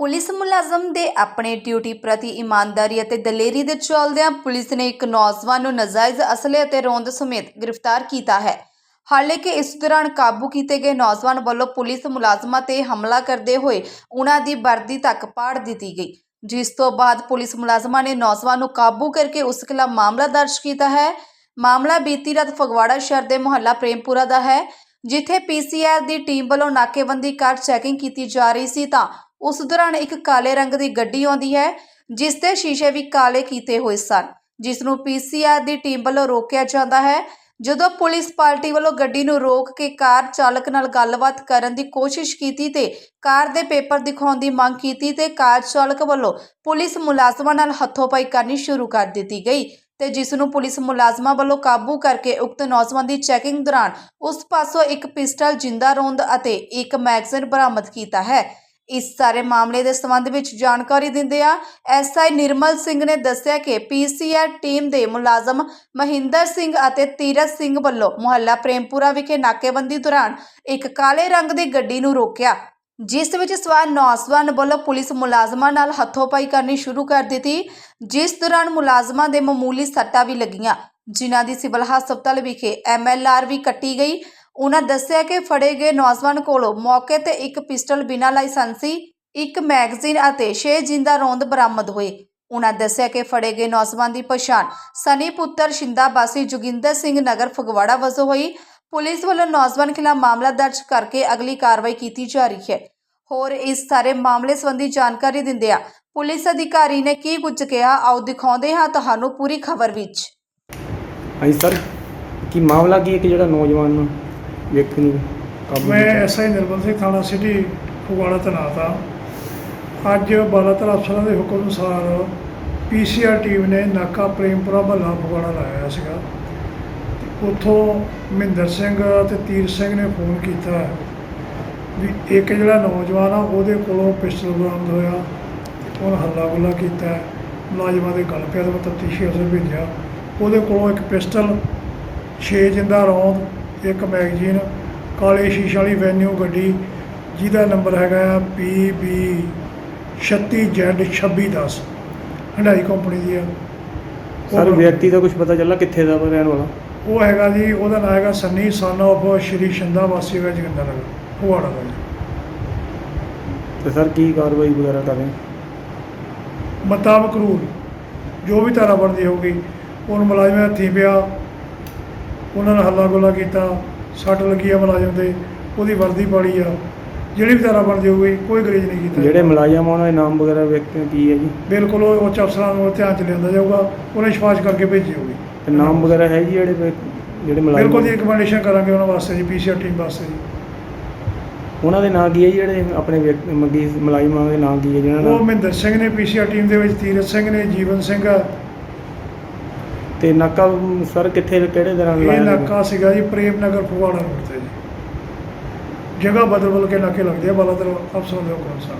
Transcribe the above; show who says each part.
Speaker 1: Police ਮੁਲਾਜ਼ਮ ਦੇ ਆਪਣੇ ਡਿਊਟੀ ਪ੍ਰਤੀ ਇਮਾਨਦਾਰੀ ਅਤੇ ਦਲੇਰੀ ਦੇ ਚੱਲਦਿਆਂ ਪੁਲਿਸ ਨੇ ਇੱਕ ਨੌਜਵਾਨ ਨੂੰ ਨਾਜਾਇਜ਼ ਅਸਲੇ ਅਤੇ ਰੋਂਦ ਸਮੇਤ ਗ੍ਰਿਫਤਾਰ ਕੀਤਾ ਹੈ। ਹਾਲਾਂਕਿ ਇਸ ਦੌਰਾਨ ਕਾਬੂ ਕੀਤੇ ਗਏ ਨੌਜਵਾਨ ਵੱਲੋਂ ਪੁਲਿਸ ਮੁਲਾਜ਼ਮਾਂ ਤੇ ਹਮਲਾ ਕਰਦੇ ਹੋਏ ਉਹਨਾਂ ਦੀ ਵਰਦੀ ਤੱਕ ਪਾੜ ਦਿੱਤੀ ਗਈ। ਜਿਸ ਤੋਂ ਬਾਅਦ ਪੁਲਿਸ ਮੁਲਾਜ਼ਮਾਂ ਨੇ ਨੌਜਵਾਨ ਨੂੰ ਕਾਬੂ ਕਰਕੇ ਉਸ ਖਿਲਾਫ ਮਾਮਲਾ ਦਰਜ ਕੀਤਾ ਹੈ। ਮਾਮਲਾ ਬੀਤੀ ਰਾਤ ਫਗਵਾੜਾ ਸ਼ਹਿਰ ਦੇ ਮੁਹੱਲਾ ਪ੍ਰੇਮਪੁਰਾ ਦਾ ਹੈ, ਜਿੱਥੇ ਪੀਸੀਆਰ ਦੀ ਟੀਮ ਵੱਲੋਂ ਨਾਕੇਬੰਦੀ ਕਰ ਚੈਕਿੰਗ ਕੀਤੀ ਜਾ ਰਹੀ ਸੀ ਤਾਂ ਉਸ ਦੌਰਾਨ ਇੱਕ ਕਾਲੇ ਰੰਗ ਦੀ ਗੱਡੀ ਆਉਂਦੀ ਹੈ, ਜਿਸ ਦੇ ਸ਼ੀਸ਼ੇ ਵੀ ਕਾਲੇ ਕੀਤੇ ਹੋਏ ਸਨ, ਜਿਸ ਨੂੰ ਪੀਸੀਆਰ ਦੀ ਟੀਮ ਵੱਲੋਂ ਰੋਕਿਆ ਜਾਂਦਾ ਹੈ। ਜਦੋਂ ਪੁਲਿਸ ਪਾਰਟੀ ਵੱਲੋਂ ਗੱਡੀ ਨੂੰ ਰੋਕ ਕੇ ਕਾਰ ਚਾਲਕ ਨਾਲ ਗੱਲਬਾਤ ਕਰਨ ਦੀ ਕੋਸ਼ਿਸ਼ ਕੀਤੀ ਤੇ ਕਾਰ ਦੇ ਪੇਪਰ ਦਿਖਾਉਣ ਦੀ ਮੰਗ ਕੀਤੀ ਤੇ ਕਾਰ ਚਾਲਕ ਵੱਲੋਂ ਪੁਲਿਸ ਮੁਲਾਜ਼ਮਾਂ ਨਾਲ ਹੱਥੋਂਪਾਈ ਕਰਨੀ ਸ਼ੁਰੂ ਕਰ ਦਿੱਤੀ ਗਈ ਤੇ ਜਿਸ ਨੂੰ ਪੁਲਿਸ ਮੁਲਾਜ਼ਮਾਂ ਵੱਲੋਂ ਕਾਬੂ ਕਰਕੇ ਉਕਤ ਨੌਜਵਾਨ ਦੀ ਚੈਕਿੰਗ ਦੌਰਾਨ ਉਸ ਪਾਸੋਂ ਇੱਕ ਪਿਸਟਲ ਜਿੰਦਾ ਰੋਂਦ ਅਤੇ ਇੱਕ ਮੈਗਜ਼ੀਨ ਬਰਾਮਦ ਕੀਤਾ ਹੈ। ਇਸ ਸਾਰੇ ਮਾਮਲੇ ਦੇ ਸੰਬੰਧ ਵਿੱਚ ਜਾਣਕਾਰੀ ਦਿੰਦਿਆਂ ਐਸਆਈ ਨਿਰਮਲ ਸਿੰਘ ਨੇ ਦੱਸਿਆ ਕਿ ਪੀਸੀਆਰ ਟੀਮ ਦੇ ਮੁਲਾਜ਼ਮ ਮਹਿੰਦਰ ਸਿੰਘ ਅਤੇ ਤੀਰਤ ਸਿੰਘ ਵੱਲੋਂ ਮੁਹੱਲਾ ਪ੍ਰੇਮਪੁਰਾ ਵਿਖੇ ਨਾਕੇਬੰਦੀ ਦੌਰਾਨ ਇੱਕ ਕਾਲੇ ਰੰਗ ਦੀ ਗੱਡੀ ਨੂੰ ਰੋਕਿਆ, ਜਿਸ ਵਿੱਚ ਸਵਾਰ ਨੌਜਵਾਨ ਵੱਲੋਂ ਪੁਲਿਸ ਮੁਲਾਜ਼ਮਾਂ ਨਾਲ ਹੱਥੋਂਪਾਈ ਕਰਨੀ ਸ਼ੁਰੂ ਕਰ ਦਿੱਤੀ, ਜਿਸ ਦੌਰਾਨ ਮੁਲਾਜ਼ਮਾਂ ਦੇ ਮਾਮੂਲੀ ਸੱਟਾਂ ਵੀ ਲੱਗੀਆਂ। ਜਿਨ੍ਹਾਂ ਦੀ ਸਿਵਲ ਹਸਪਤਾਲ ਵਿਖੇ ਐਮਐਲਆਰ ਵੀ ਕੱਟੀ ਗਈ ਉਹਨਾਂ ਦੱਸਿਆ ਕਿ ਫੜੇ ਗਏ ਨੌਜਵਾਨ ਕੋਲੋਂ ਮੌਕੇ ਤੇ ਇੱਕ ਪਿਸਟਲ ਬਿਨਾਂ ਲਾਇਸੈਂਸੀ, ਇੱਕ ਮੈਗਜ਼ੀਨ ਅਤੇ 6 ਜਿੰਦਾ ਰੌਂਦ ਬਰਾਮਦ ਹੋਏ। ਉਹਨਾਂ ਦੱਸਿਆ ਕਿ ਫੜੇ ਗਏ ਨੌਜਵਾਨ ਦੀ ਪਛਾਣ ਸਨੀ ਪੁੱਤਰ ਸ਼ਿੰਦਾ ਬਾਸੀ ਜੋਗਿੰਦਰ ਸਿੰਘ ਨਗਰ ਫਗਵਾੜਾ ਵਜੋਂ ਹੋਈ। ਪੁਲਿਸ ਵੱਲੋਂ ਨੌਜਵਾਨ ਖਿਲਾਫ ਮਾਮਲਾ ਦਰਜ ਕਰਕੇ ਅਗਲੀ ਕਾਰਵਾਈ ਕੀਤੀ ਜਾ ਰਹੀ ਹੈ। ਹੋਰ ਇਸ ਸਾਰੇ ਮਾਮਲੇ ਸੰਬੰਧੀ ਜਾਣਕਾਰੀ ਦਿੰਦਿਆਂ ਪੁਲਿਸ ਅਧਿਕਾਰੀ ਨੇ ਕੀ ਕੁਝ ਕਿਹਾ, ਆਓ ਦਿਖਾਉਂਦੇ ਹਾਂ ਤੁਹਾਨੂੰ ਪੂਰੀ ਖਬਰ ਵਿੱਚ।
Speaker 2: ਹਾਂਜੀ ਸਰ, ਕੀ ਮਾਮਲਾ ਕੀ ਹੈ ਕਿ ਜਿਹੜਾ ਨੌਜਵਾਨ ਵਿਅਕਤੀ ਨੂੰ ਕਾਬੂ
Speaker 3: ਮੈਂ
Speaker 2: ਕੀਤਾ।
Speaker 3: ਐਸਆਈ ਨਿਰਮਲ ਸਿੰਘ ਥਾਣਾ ਸਿਟੀ ਫਗਵਾੜਾ ਤੈਨਾਤ ਹਾਂ ਅੱਜ ਬਾਲਾਤਰ ਅਫਸਰਾਂ ਦੇ ਹੁਕਮ ਅਨੁਸਾਰ ਪੀਸੀਆਰ ਟੀਮ ਨੇ ਨਾਕਾ ਪ੍ਰੇਮਪੁਰਾ ਮਹੱਲਾ ਫਗਵਾੜਾ ਲਾਇਆ ਸੀਗਾ। ਤੇ ਉੱਥੋਂ ਮਹਿੰਦਰ ਸਿੰਘ ਤੇ ਤੀਰ ਸਿੰਘ ਨੇ ਫੋਨ ਕੀਤਾ ਵੀ ਇੱਕ ਜਿਹੜਾ ਨੌਜਵਾਨ ਆ ਉਹਦੇ ਕੋਲੋਂ ਪਿਸਟਲ ਬਰਾਮਦ ਹੋਇਆ। ਤੇ ਉਹਨੇ ਹੱਲਾ ਗੁੱਲਾ ਕੀਤਾ। ਮੁਲਾਜ਼ਮਾਂ ਦੇ ਗਲ ਪਿਆ ਤੇ ਮੈਂ ਤਫਤੀਸ਼ੀ ਅਫਸਰ ਭੇਜਿਆ। ਉਹਦੇ ਕੋਲੋਂ ਇੱਕ ਪਿਸਟਲ 6 ਜਿੰਦਾ ਰੌਂਦ ਇੱਕ ਮੈਗਜ਼ੀਨ ਕਾਲੇ ਸ਼ੀਸ਼ੇ ਵਾਲੀ ਵੈਨਿਊ ਗੱਡੀ ਜਿਹਦਾ ਨੰਬਰ ਹੈਗਾ ਆ PB 36Z2610 ਹੰਡਾਈ ਕੰਪਨੀ ਦੀ ਆ।
Speaker 2: ਸਰ
Speaker 3: ਉਹ-
Speaker 2: ਵਿਅਕਤੀ ਦਾ ਕੁਝ ਪਤਾ ਚੱਲਾ ਕਿੱਥੇ ਦਾ ਵਾ ਰਹਿਣ ਵਾਲਾ?
Speaker 3: ਉਹ ਹੈਗਾ ਜੀ ਉਹਦਾ ਨਾਮ ਹੈਗਾ ਸੰਨੀ ਸਨ ਆਫ ਸ਼੍ਰੀ ਸ਼ੰਦਾ ਵਾਸੀ ਹੈਗਾ ਜਗਿੰਦਰ ਨਗਰ ਫਗਵਾੜਾ ਦਾ ਜੀ।
Speaker 2: ਤੇ ਸਰ ਕੀ ਕਾਰਵਾਈ ਵਗੈਰਾ ਕਰ ਰਹੇ
Speaker 3: ਮੁਤਾਬਕ ਰੂਲ ਜੋ ਵੀ ਧਾਰਾ ਬਣਦੀ ਹੋਊਗੀ ਉਹਨੂੰ ਮੁਲਾਜ਼ਮ ਹੱਥੀਂ ਪਿਆ ਉਹਨਾਂ ਨੇ ਹੱਲਾ ਗੋਲਾ ਕੀਤਾ ਸੱਟ ਲੱਗੀ ਆ ਮੁਲਾਜ਼ਮ ਦੇ ਉਹਦੀ ਵਰਦੀ ਪਾੜੀ ਆ। ਜਿਹੜੀ ਵੀ ਧਾਰਾ ਬਣਦੀ ਹੋਊਗੀ ਕੋਈ ਗਰੇਜ ਨਹੀਂ ਕੀਤਾ।
Speaker 2: ਜਿਹੜੇ ਮੁਲਾਜ਼ਮ ਆ ਉਹਨਾਂ ਦੇ ਨਾਮ ਵਗੈਰਾ ਵਿਅਕਤੀਆਂ ਕੀ ਹੈ ਜੀ?
Speaker 3: ਬਿਲਕੁਲ ਉਹ ਉੱਚ ਅਫਸਰਾਂ ਨੂੰ ਧਿਆਨ ਚ ਲਿਆਂਦਾ ਜਾਊਗਾ ਉਹਨੇ ਸਿਫਾਰਿਸ਼ ਕਰਕੇ ਭੇਜੀ ਹੋਊਗੀ।
Speaker 2: ਤੇ ਨਾਮ ਵਗੈਰਾ ਹੈ ਜੀ ਜਿਹੜੇ ਵਿਅਕ- ਜਿਹੜੇ ਮੁਲਾਜ਼ਮ
Speaker 3: ਬਿਲਕੁਲ ਜੀ ਰਿਕਮੈਂਡੇਸ਼ਨ ਕਰਾਂਗੇ ਉਹਨਾਂ ਵਾਸਤੇ ਜੀ ਪੀਸੀਆਰ ਟੀਮ ਵਾਸਤੇ ਜੀ।
Speaker 2: ਉਹਨਾਂ ਦੇ ਨਾਂ ਕੀ ਹੈ ਜੀ ਜਿਹੜੇ ਆਪਣੇ ਵਿਅਕ- ਮੰਗੀ ਮੁਲਾਜ਼ਮਾਂ ਦੇ ਨਾਂ ਕੀ ਹੈ ਜਿਹਨਾਂ
Speaker 3: ਉਹ
Speaker 2: ਨਾਲ
Speaker 3: ਮਹਿੰਦਰ ਸਿੰਘ ਨੇ ਪੀਸੀਆਰ ਟੀਮ ਦੇ ਵਿੱਚ ਤੀਰਤ ਸਿੰਘ ਨੇ ਜੀਵਨ ਸਿੰਘ ਆ।
Speaker 2: ਤੇ ਨਾਕਾ ਸਰ ਕਿੱਥੇ ਕਿਹੜੇ ਦੌਰਾਨ
Speaker 3: ਇਹ
Speaker 2: ਲਾਇਆ?
Speaker 3: ਨਾਕਾ ਸੀਗਾ ਜੀ ਪ੍ਰੇਮ ਨਗਰ ਫਗਵਾੜਾ ਰੋਡ ਤੇ ਜੀ ਜਗ੍ਹਾ ਬਦਲ ਬਦਲ ਕੇ ਨਾਕੇ ਲੱਗਦੇ ਆ ਬਾਲਾਦਰ ਅਫਸਰਾਂ ਦੇ ਹੁਕਮ ਅਨੁਸਾਰ